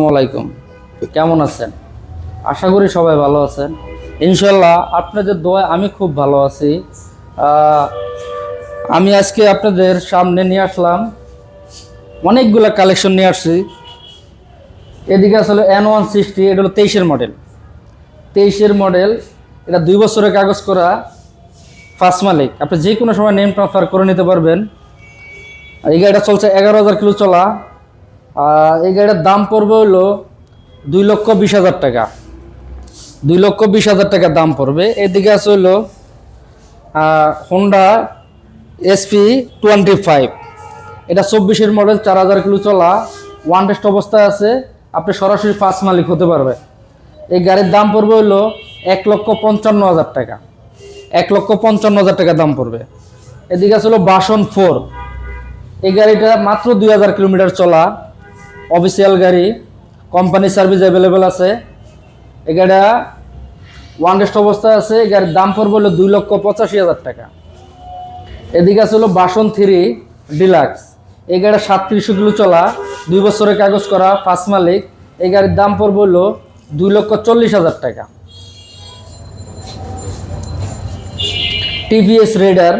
আসসালামাইকুম কেমন আছেন? আশা করি সবাই ভালো আছেন। ইনশাল্লাহ আপনাদের দোয়া আমি খুব ভালো আছি। আমি আজকে আপনাদের সামনে নিয়ে আসলাম। অনেকগুলো কালেকশন নিয়ে আসছি। এদিকে আসলে এন ওয়ান সিক্সটি এটা হলো তেইশের মডেল তেইশের মডেল এটা দুই বছরের কাগজ করা ফার্স্ট মালিক। আপনি যে কোনো সময় নেম ট্রান্সফার করে নিতে পারবেন। এই গাড়িটা চলছে এগারো হাজার কিলো চলা। এই গাড়িটার দাম পড়বে হলো দুই লক্ষ বিশ হাজার টাকা। দুই লক্ষ বিশ হাজার টাকা দাম পড়বে। এদিকে আছে হলো হোন্ডা এসপি টোয়েন্টি ফাইভ এটা চব্বিশের মডেল চার হাজার কিলো চলা ওয়ান টেস্ট অবস্থায় আছে। আপনি সরাসরি ফার্স্ট মালিক হতে পারবে। এই গাড়ির দাম পড়বে হলো এক লক্ষ পঞ্চান্ন হাজার টাকা। এক লক্ষ পঞ্চান্ন হাজার টাকা দাম পড়বে। এদিকে আছে হলো বাসন ফোর এই গাড়িটা মাত্র দুই হাজার কিলোমিটার চলা। অফিসিয়াল গাড়ি কোম্পানি সার্ভিস অ্যাভেলেবেল আছে। এই গাড়িটা ওয়ান রেস্ট অবস্থায় আছে, এই গাড়ির দাম পড়বে হলো দুই লক্ষ পঁচাশি হাজার টাকা। এদিকে আছে হলো বাসন থ্রি ডিলাক্স এই গাড়িটা সাতত্রিশশো কিলো চলা, দুই বছরের কাগজ করা ফার্স্ট মালিক। এই গাড়ির দাম পড়বে হলো দুই লক্ষ চল্লিশ হাজার টাকা। টিভিএস রেডার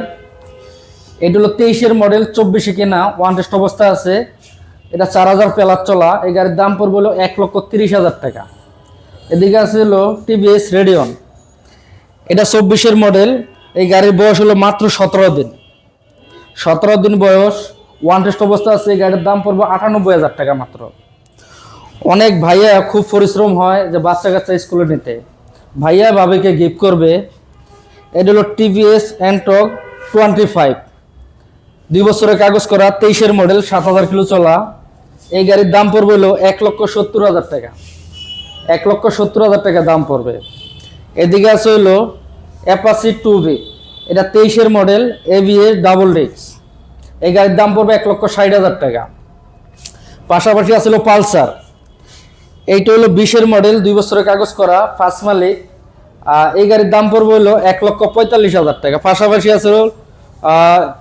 এটা হলো তেইশের মডেল চব্বিশে কেনা ওয়ান টেস্ট অবস্থা আছে। এটা চার হাজার প্লাস চলা, এই গাড়ির দাম পড়বে হলো এক লক্ষ তিরিশ হাজার টাকা। এদিকে আছে হলো টিভিএস রেডিয়ন এটা চব্বিশের মডেল এই গাড়ির বয়স হলো মাত্র সতেরো দিন। সতেরো দিন বয়স ওয়ান টেস্ট অবস্থা আছে, এই গাড়ির দাম পড়বে আটানব্বই হাজার টাকা মাত্র। অনেক ভাইয়া খুব পরিশ্রম হয় যে বাচ্চা কাচ্চা স্কুলে নিতে। ভাইয়া ভাবিকে গিফট করবে। এটা হলো টিভিএস অ্যান্টক টোয়েন্টি ফাইভ দুই বছরের কাগজ করা, তেইশের মডেল সাত হাজার কিলো চলা। এই গাড়ির দাম পড়বে হলো এক লক্ষ সত্তর হাজার টাকা। এক লক্ষ সত্তর হাজার টাকা দাম পড়বে। এদিকে আছে হলো অ্যাপাসি টু বি এটা তেইশের মডেল এভিএস ডাবল ডিক্স এই গাড়ির দাম পড়বে এক লক্ষ ষাট হাজার টাকা। পাশাপাশি আছে হলো পালসার। এইটা হলো বিশের মডেল দুই বছরের কাগজ করা ফার্স্ট মালিক। এই গাড়ির দাম পড়বে হলো এক লক্ষ পঁয়তাল্লিশ হাজার টাকা। পাশাপাশি আছে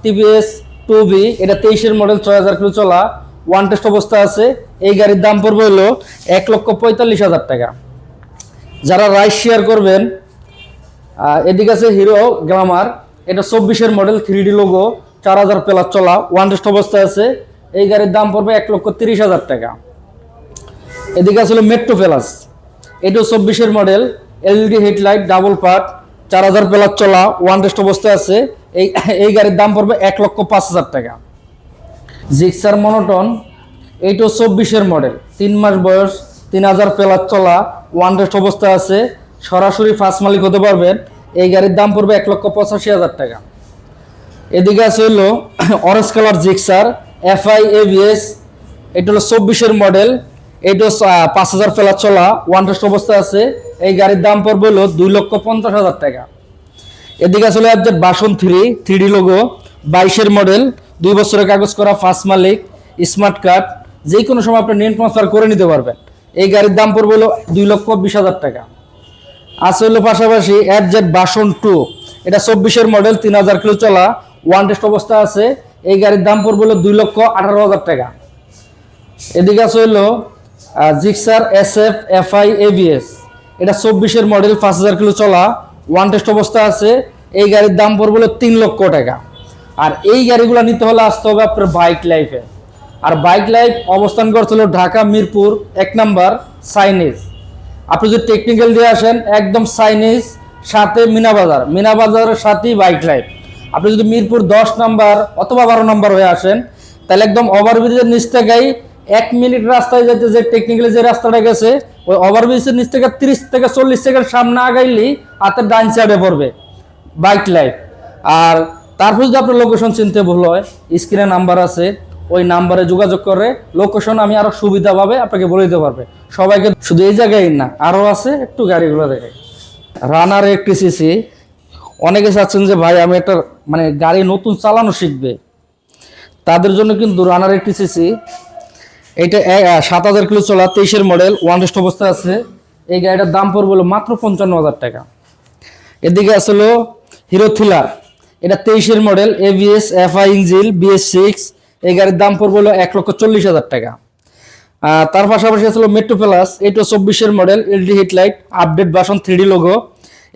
টিভিএস টু বি এটা তেইশের মডেল ছয় হাজার কিলো চলা। ওয়ান টেস্ট অবস্থা আছে। এই গাড়ির দাম পড়বে হলো এক লক্ষ পঁয়তাল্লিশ হাজার টাকা। যারা রাইস শেয়ার করবেন এদিকে আছে হিরো গ্লামার এটা চব্বিশের মডেল থ্রি ডি লোগো চার হাজার প্লাস চলা। ওয়ান টেস্ট অবস্থায় আছে। এই গাড়ির দাম পড়বে এক লক্ষ তিরিশ হাজার টাকা। এদিকে আসলে মেট্রো প্লাস এটাও চব্বিশের model LED headlight double part চার হাজার প্লাস চলা। ওয়ান টেস্ট অবস্থায় আছে। এই এই গাড়ির দাম পড়বে এক লক্ষ পাঁচ হাজার টাকা। জিক্সার মনোটন, এইটো চব্বিশের মডেল। তিন মাস বয়স, তিন হাজার প্লাস চলা, ওয়ান টেস্ট অবস্থায় আছে। সরাসরি ফার্স্ট মালিক হতে পারবেন। এই গাড়ির দাম পড়বে এক লক্ষ পঁচাশি হাজার টাকা। এদিকে আছে হলো orange colour Gixxer FI ABS এটা হলো চব্বিশের মডেল। এটা পাঁচ হাজার ফেলা চলা, ওয়ান টেস্ট অবস্থায় আছে। এই গাড়ির দাম পড়বে হলো দুই লক্ষ পঞ্চাশ হাজার টাকা। এদিকে আসলে আপনার বাসন থ্রি থ্রি লোগো বাইশের মডেল। দুই বছরের কাগজ করা ফার্স্ট মালিক স্মার্ট কার্ড যে কোনো সময় আপনি নেট ট্রান্সফার করে নিতে পারবেন। এই গাড়ির দাম পড়বে হলো দুই লক্ষ বিশ হাজার টাকা। আছে হলো পাশাপাশি এফ জেড বাসন টু এটা চব্বিশের মডেল তিন হাজার কিলো চলা ওয়ান টেস্ট অবস্থা আছে। এই গাড়ির দাম পড়বে হলো দুই লক্ষ আঠারো হাজার টাকা। এদিকে আছে হলো Gixxer S F F I ABS এটা চব্বিশের মডেল পাঁচ হাজার কিলো চলা ওয়ান টেস্ট অবস্থা আছে। এই গাড়ির দাম পড়বে হলো তিন লক্ষ টাকা। আর এই গাড়িগুলো নিতে হলে আসতে হবে আপনার বাইক লাইফে আর বাইক লাইফ অবস্থান করতে হলো ঢাকা, মিরপুর, এক নাম্বার সাইনিজ আপনি যদি টেকনিক্যাল দিয়ে আসেন, একদম সাইনিজ সাথে মিনা বাজার মিনা বাজারের সাথেই বাইক লাইফ আপনি যদি মিরপুর দশ নাম্বার অথবা বারো নাম্বার হয়ে আসেন, তাহলে একদম ওভারব্রিজের নিচ থেকেই এক মিনিট রাস্তায় যেতে যে টেকনিক্যালি যে রাস্তাটা গেছে, ওই ওভারব্রিজের নিচ থেকে তিরিশ থেকে চল্লিশ সেকেন্ড সামনে আগাইলি হাতের ডান সাইডে পড়বে। বাইক লাইফ আর তারপর যদি আপনার লোকেশন চিনতে ভুল হয় স্ক্রিনে নাম্বার আছে, ওই নাম্বারে যোগাযোগ করে লোকেশন আমি আরও সুবিধাভাবে আপনাকে বলে দিতে পারবে। সবাইকে শুধু এই জায়গায় না আরও আছে একটু গাড়িগুলো দেখে রানার একটি সিসি অনেকে চাচ্ছেন যে ভাই আমি একটা মানে গাড়ি নতুন চালানো শিখবে। তাদের জন্য কিন্তু রানার একটি সিসি এটা সাত হাজার কিলো চলা, তেইশের মডেল ওয়ান টেস্ট অবস্থা আছে। এই গাড়িটার দাম পড়বে মাত্র পঞ্চান্ন হাজার টাকা। এদিকে আসলো হিরো থিলার এটা তেইশের model ABS FI engine BS six এই গাড়ির দাম পড়বে হলো এক লক্ষ চল্লিশ হাজার টাকা। তার পাশাপাশি ছিল মেট্রো প্লাস এইটা চব্বিশের মডেল এলডি হেডলাইট আপডেট বাসন থ্রিডি লোগো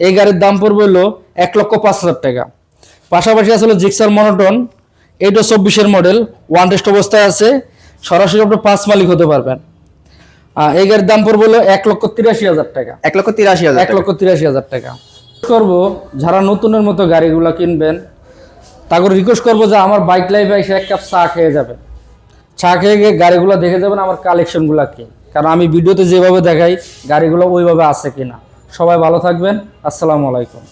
এই গাড়ির দাম পড়বে হলো এক লক্ষ পাঁচ হাজার টাকা। পাশাপাশি আসলে জিক্সার মনোটন এইটা চব্বিশের মডেল ওয়ান টেস্ট অবস্থায় আছে সরাসরি আপনি পাঁচ মালিক হতে পারবেন। এই গাড়ির দাম পড়বে হলো এক লক্ষ তিরাশি হাজার টাকা। এক লক্ষ তিরাশি হাজার এক লক্ষ তিরাশি হাজার টাকা। করব যারা নতুনের মতো গাড়িগুলো কিনবেন, তাকে রিকোয়েস্ট করব যে আমার বাইক লাইফে এসে এক কাপ চা খেয়ে যাবেন। চা খেয়ে গিয়ে গাড়িগুলো দেখে যাবেন, আমার কালেকশনগুলো কি। কারণ আমি ভিডিওতে যেভাবে দেখাই, গাড়িগুলো ওইভাবে আছে কিনা। সবাই ভালো থাকবেন, আসসালামু আলাইকুম।